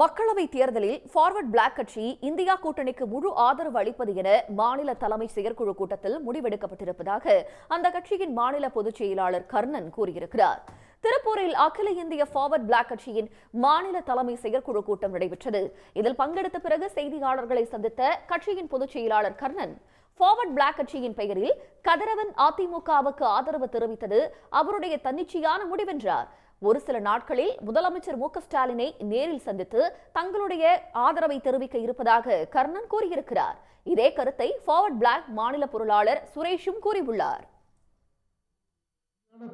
மக்களவை தேர்தலில் forward black கட்சி இந்தியா கூட்டணிக்கு முழு ஆதரவு அளிப்பது என மாநில தலைமை செயற்குழு கூட்டத்தில் முடிவெடுக்கப்பட்டிருப்பதாக அந்த கட்சியின் மாநில பொதுச் செயலாளர் கர்ணன் கூறியிருக்கிறார். திருப்பூரில் அகில இந்திய ஃபார்வர்ட் பிளாக் கட்சியின் மாநில தலைமை செயற்குழு கூட்டம் நடைபெற்றது. இதில் பங்கெடுத்த பிறகு செய்தியாளர்களை சந்தித்த கட்சியின் பொதுச் செயலாளர் கர்ணன் ஃபார்வர்ட் பிளாக் கட்சியின் பெயரில் கதிரவன் அதிமுகவுக்கு ஆதரவு தெரிவித்தது அவருடைய தன்னிச்சையான முடிவென்றார். ஒரு சில நாட்களில் முதலமைச்சர் மு க ஸ்டாலினை நேரில் சந்தித்து தங்களுடைய ஆதரவை தெரிவிக்க இருப்பதாக கர்ணன் கூறியிருக்கிறார். இதே கருத்தை ஃபார்வர்ட் பிளாக் மாநில பொருளாளர் சுரேஷும் கூறியுள்ளார்.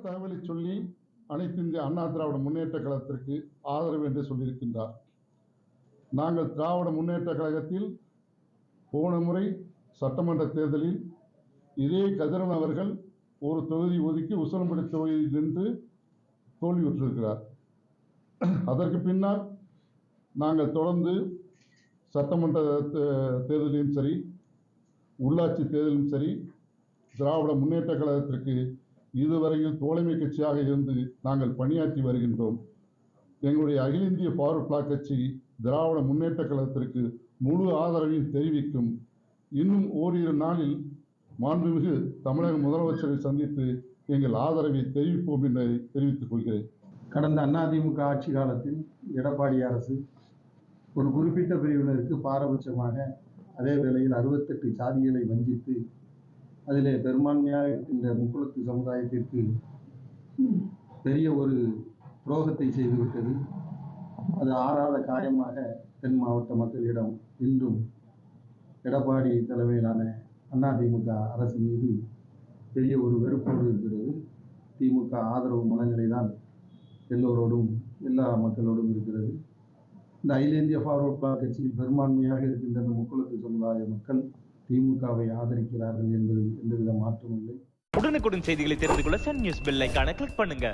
தகவலை சொல்லி அனைத்து இந்திய அண்ணா திராவிட முன்னேற்ற கழகத்திற்கு ஆதரவு என்று சொல்லியிருக்கின்றார். நாங்கள் திராவிட முன்னேற்ற கழகத்தில் போன முறை சட்டமன்ற தேர்தலில் இதே கதிரன் அவர்கள் ஒரு தொகுதி ஒதுக்கி உசலம்படி தொகுதியில் நின்று தோல்வியுற்றிருக்கிறார் அதற்கு பின்னால் நாங்கள் தொடர்ந்து சட்டமன்ற தே- தேர்தலிலும் சரி உள்ளாட்சி தேர்தலிலும் சரி திராவிட முன்னேற்ற கழகத்திற்கு இதுவரையில் தோழமை கட்சியாக இருந்து நாங்கள் பணியாற்றி வருகின்றோம். எங்களுடைய அகில இந்திய பவர் பிளாக் கட்சி திராவிட முன்னேற்ற கழகத்திற்கு முழு ஆதரவையும் தெரிவிக்கும். இன்னும் ஓரிரு நாளில் மாண்புமிகு தமிழக முதலமைச்சரை சந்தித்து எங்கள் ஆதரவை தெரிவிப்போம் என்று தெரிவித்துக் கொள்கிறேன். கடந்த அதிமுக ஆட்சி காலத்தில் எடப்பாடி அரசு ஒரு குறிப்பிட்ட பிரிவினருக்கு பாரபட்சமாக அதே வேளையில் அறுபத்தெட்டு சாதிகளை வஞ்சித்து அதிலே பெரும்பான்மையாக இருக்கின்ற முக்குளத்து சமுதாயத்திற்கு பெரிய ஒரு துரோகத்தை செய்துவிட்டது. அது ஆறாத காயமாக தென் மாவட்ட மக்களிடம் இன்றும் எடப்பாடி தலைமையிலான அதிமுக அரசு மீது பெரிய ஒரு வெறுப்போடு இருக்கிறது. திமுக ஆதரவு மனநிலை தான் எல்லோரோடும் எல்லா மக்களோடும் இருக்கிறது. இந்த அகில இந்திய ஃபார்வர்ட் பிளாக் கட்சியில் பெரும்பான்மையாக இருக்கின்ற இந்த முக்குளத்து சமுதாய மக்கள் திமுகவை ஆதரிக்கிறார்கள் என்பதில் எந்தவித மாற்றமும் இல்லை. உடனுக்குடன் செய்திகளை தெரிந்து கொள்ள சன் நியூஸ் பெல் ஐகானை கிளிக் பண்ணுங்க.